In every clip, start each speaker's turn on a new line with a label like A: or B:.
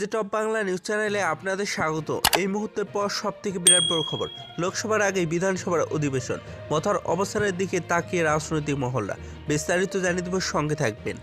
A: যে top Bangla news চ্যানেলে আপনাদের স্বাগত। এই মুহূর্তের পর সব থেকে বিরাট বড় খবর, লোকসভার আগেই বিধানসভার অধিবেশন। মথার অবস্থানের দিকে তাকিয়ে রাজনৈতিক মহল্লা বিস্তারিত জানিয়ে দেব, সঙ্গে থাকবেন।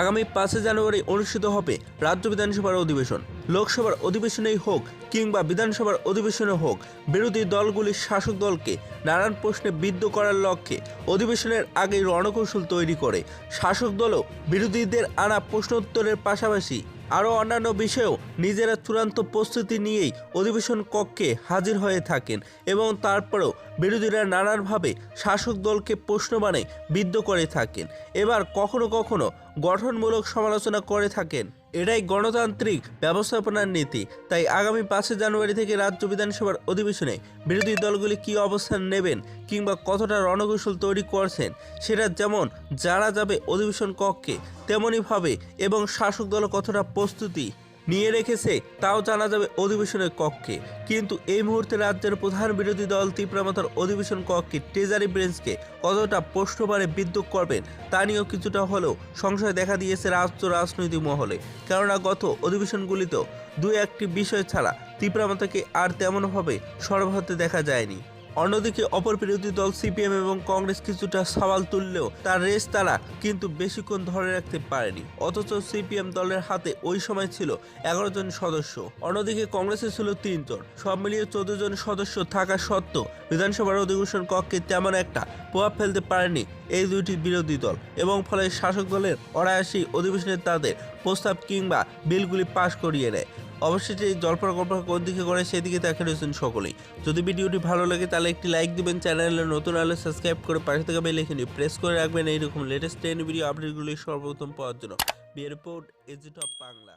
A: আগামী পাঁচই জানুয়ারি অনুষ্ঠিত হবে রাজ্য বিধানসভার অধিবেশন। লোকসভার অধিবেশনেই হোক কিংবা বিধানসভার অধিবেশনে হোক, বিরোধী দলগুলির শাসক দলকে নানান প্রশ্নে বিদ্ধ করার লক্ষ্যে অধিবেশনের আগেই রণকৌশল তৈরি করে। শাসক দলও বিরোধীদের আনা প্রশ্নোত্তরের পাশাপাশি আরও অন্যান্য বিষয়েও নিজেরা চূড়ান্ত প্রস্তুতি নিয়েই অধিবেশন কক্ষে হাজির হয়ে থাকেন এবং তারপরেও বিরোধীরা নানানভাবে শাসক দলকে প্রশ্ন মানে বিদ্ধ করে থাকেন। এবার কখনো কখনো গঠনমূলক সমালোচনা করে থাকেন। এটাই গণতান্ত্রিক ব্যবস্থাপনার নীতি। তাই আগামী পাঁচই জানুয়ারি থেকে রাজ্য বিধানসভার অধিবেশনে বিরোধী দলগুলি কি অবস্থান নেবেন কিংবা কতটা রণকৌশল তৈরি করছেন, সেটা যেমন যারা যাবে অধিবেশন কক্ষে তেমনইভাবে এবং শাসক দল কতটা প্রস্তুতি নিয়ে রেখেছে, তাও জানা যাবে অধিবেশনের কক্ষে। কিন্তু এই মুহূর্তে রাজ্যের প্রধান বিরোধী দল তীব্রমাতার অধিবেশন কক্ষে ট্রেজারি ব্রেঞ্চকে কতটা প্রশ্নবারে বিদ্যুৎ করবেন, তা নিয়েও কিছুটা হলেও সংশয় দেখা দিয়েছে রাজ্য রাজনৈতিক মহলে। কেননা গত অধিবেশনগুলিতেও দু একটি বিষয় ছাড়া তীব্রমাতাকে আর তেমনভাবে সরব হতে দেখা যায়নি। অন্যদিকে অপর বিরোধী দল সিপিএম এবং কংগ্রেস কিছুটা সওয়াল তুললেও তার রেস তারা কিন্তু বেশিক্ষণ ধরে রাখতে পারেনি। অথচ সিপিএম দলের হাতে ওই সময় ছিল এগারো জন সদস্য। অন্যদিকে কংগ্রেসে ছিল তিনজন সব মিলিয়ে চোদ্দ জন সদস্য থাকা সত্ত্বেও বিধানসভার অধিবেশন কক্ষে তেমন একটা প্রভাব ফেলতে পারেনি এই দুইটি বিরোধী দল এবং ফলে শাসক দলের অনায়াসী অধিবেশনে তাদের প্রস্তাব কিংবা বিলগুলি পাশ করিয়ে নেয়। অবশ্যই এই জল্পনা কল্পনা কোন দিকে করে সেদিকে দেখা রয়েছেন সকলেই। যদি ভিডিওটি ভালো লাগে তাহলে একটি লাইক দিবেন, চ্যানেলে নতুন হলে সাবস্ক্রাইব করে পাশে থেকে বেল এখানে প্রেস করে রাখবেন। এইরকম লেটেস্ট ট্রেন ভিডিও আপডেটগুলি সর্বপ্রথম পাওয়ার জন্য। B report edit of Bangla